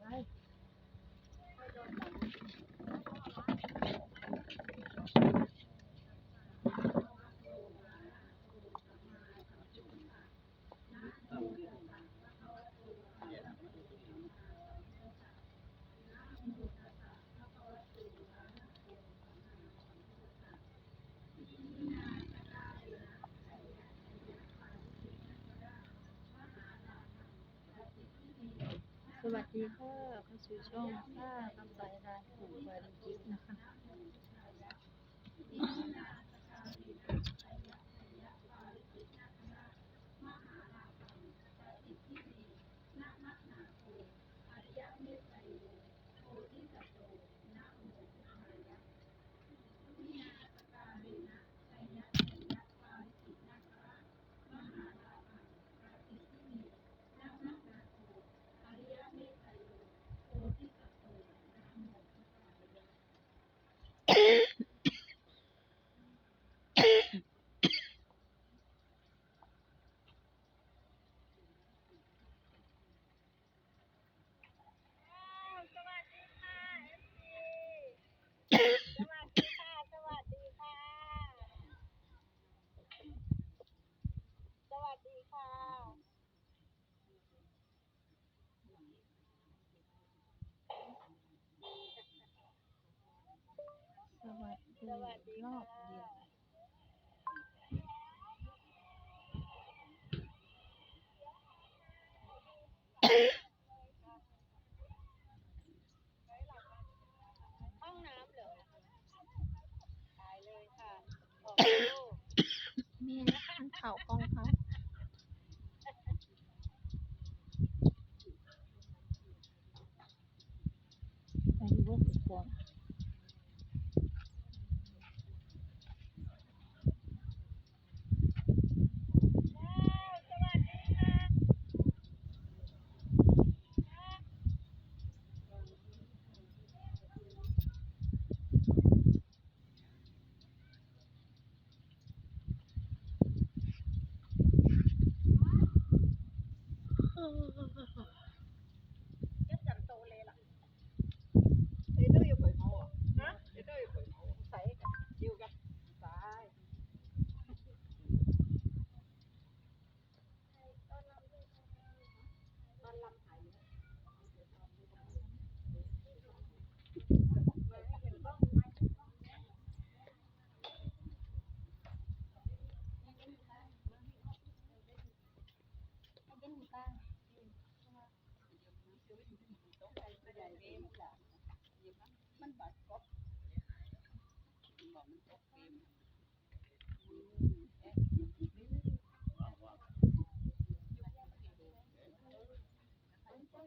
Bye. ดีค่ะเข้าสู่ช่องป้าคำสายรานปู่บาริกิสนะคะีรอบเดียวห้องน้ำเหรอตายเลยค่ะขม่มัเข่ากองเขาไปดูว่าก่อน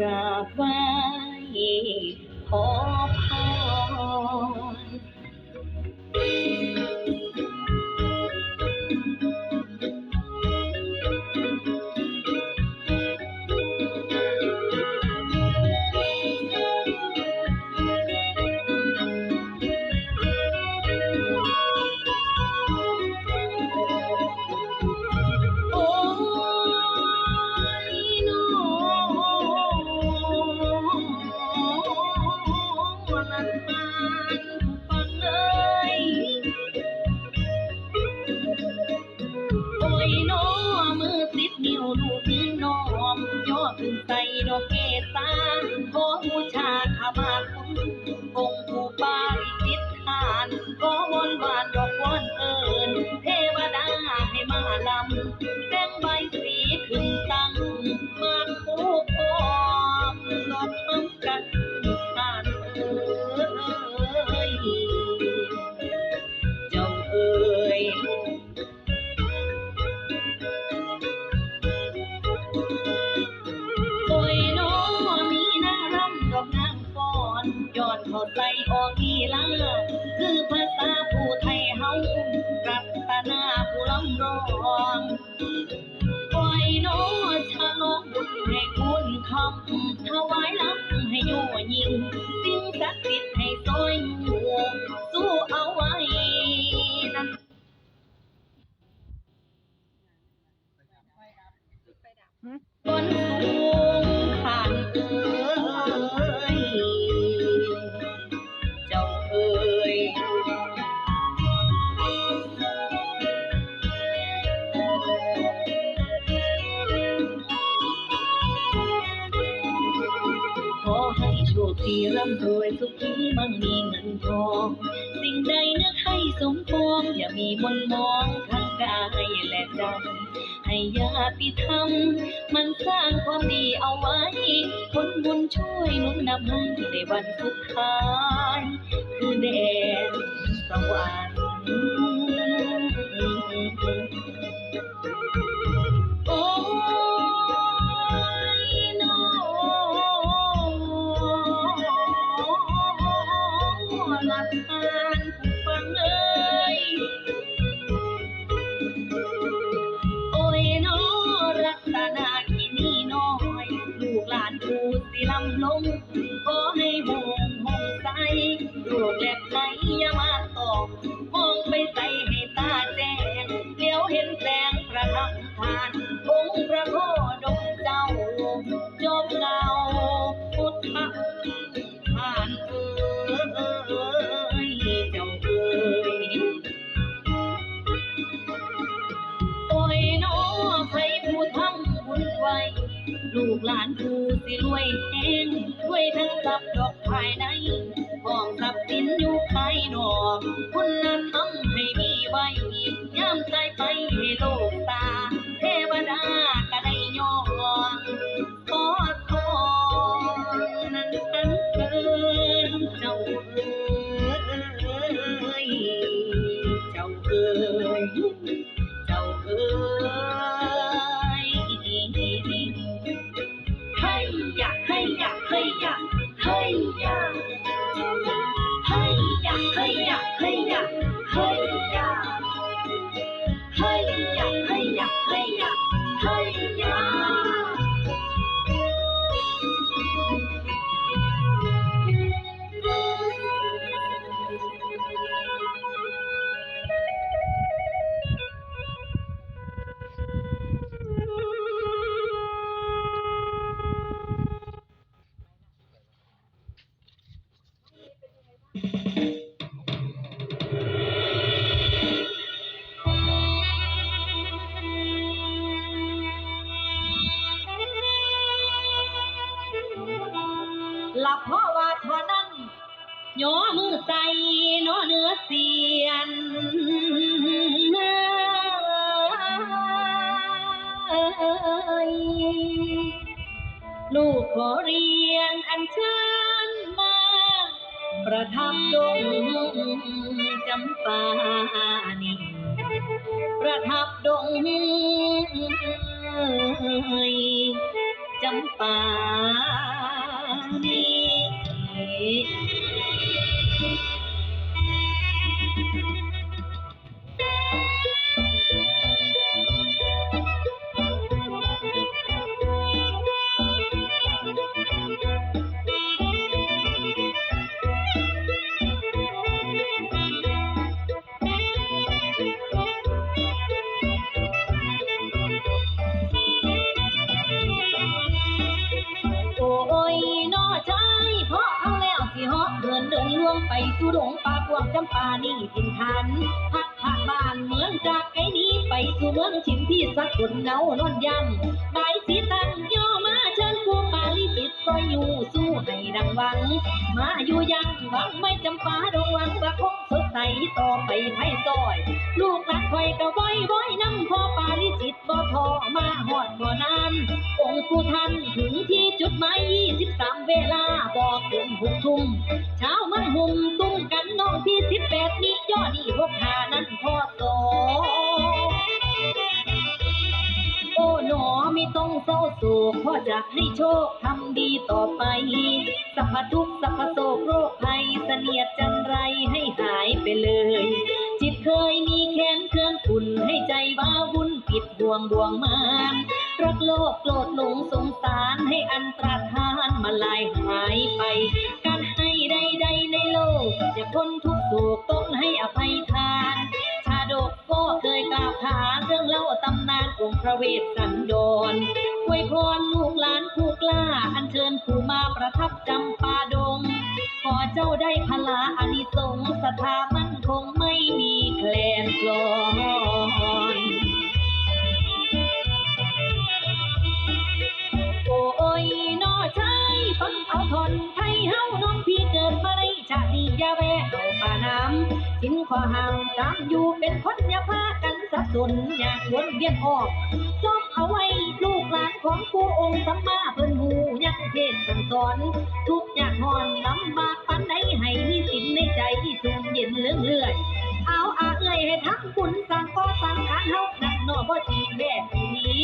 Rafa. ยขอให้โชคดีร่ำรวยสุขีมั่งมีเงินทอง สิ่งใดนึกให้สมปอง อย่ามีมนมองทั้งกายและใจให้ยาติธรรมมันสร้างความดี บุญช่วยหนุนนำให้ในวันสุดท้าย คือแดนสวรรค์ งขอให้ห ลูกหลานผู้สิรวยแห้งรวยทั้งทรัพย์ดอกภายในห้องทรัพย์สินอยู่ภายนอก คุณธรรมให้มีไว้ย่ำใจไปให้โลก หลับเพราะว่าเท่านั้นย่อมือใส่นอเนื้อเสียนลูกขอเรียนอันเชิญมา ประทับดงจำปานีประทับดงจำปานี โอ้ยน้อชายเพราะเขาแล้วสิเหาะเดินเดินล่วงไปสู่ดงป่ากวางจำปานี่ทินทันพักผ่านบ้านเมืองจากไอ้นี้ไปสู่เมืองชิมที่สักคนเนานอนยังบายสีตันย่อมาเชิญผู้ปาลิจิตซอยอยู่สู้ให้ดังหวัง มาอยู่ยังหวังไม่จำปาดงหวังประคงสดใสต่อไปไพ่ซอย ลูกหลานคอยกะไว้ไว้น้ำพ่อปาลิจิต บ่อมาหอดบ่นานองค์ผู้ท่านถึงที่จุดหมาย23 เวลาบอกถึงหกทุ่มเช้ามันหุ่มตุ้มกันน้องที่18มียอดนี่หกหานั้นพอสอโอ้หนอไม่ต้องเศร้าโศกพ่อจะให้โชคทำดีต่อไปสัพพทุกสัพพโศกโรคภัยเสนียดจันไรให้หายไปเลย จิตเคยมี แค้นเครื่องขุ่นให้ใจว้าวุ่นผิดบ่วงบ่วงมานรักโลภโกรธหลงสงสารให้อันตรธานมาลายหายไป การให้ใดๆในโลกจะพ้นทุกโศกต้องให้อภัยทาน ชาดกก็เคยกล่าวขานเรื่องเล่าตำนานองค์พระเวสสันดรอวยพรลูกหลานผู้กล้าอัญเชิญผู้มาประทับจำปาดงขอเจ้าได้พลาอานิสงส์ศรัทธามั่นคงไม่มีแคลน คลอนโอ้ยน้อชายฟังเอาทอนไทยเฮาน้องพี่เกิดมาในชาติสินขอห้ามตามอยู่เป็นคนอย่าพากันสับสนอย่างวนเวียนออกซ้อมเอาไว้ลูกหลานของผู้องค์สัมมาเพิ่นหูยังเทศน์สั่งสอน ทุกข์ยากหอนลำบากปานใดให้มีสินในใจสูงเย็นเลื่องเลื่อยเอาอาเอ้ยให้ทั้งบุญสั่งก่อสั่งการเฮาดักหนอบ่จีแบบนี้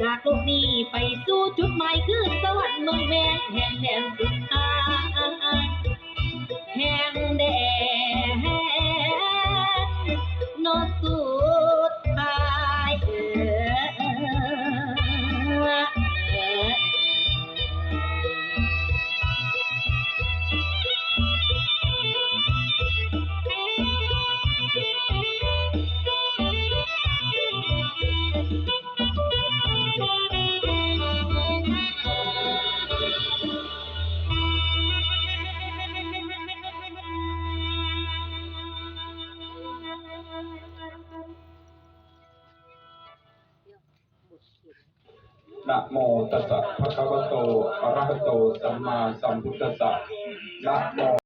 จากโลกนี้ไปสู่จุดหมายคือสวรรค์เมืองแม่แห่งแดนสุดท้าย แตัสสะภะคะวะโต อะระหะโต สัมมาสัมพุทธัสสะนะโม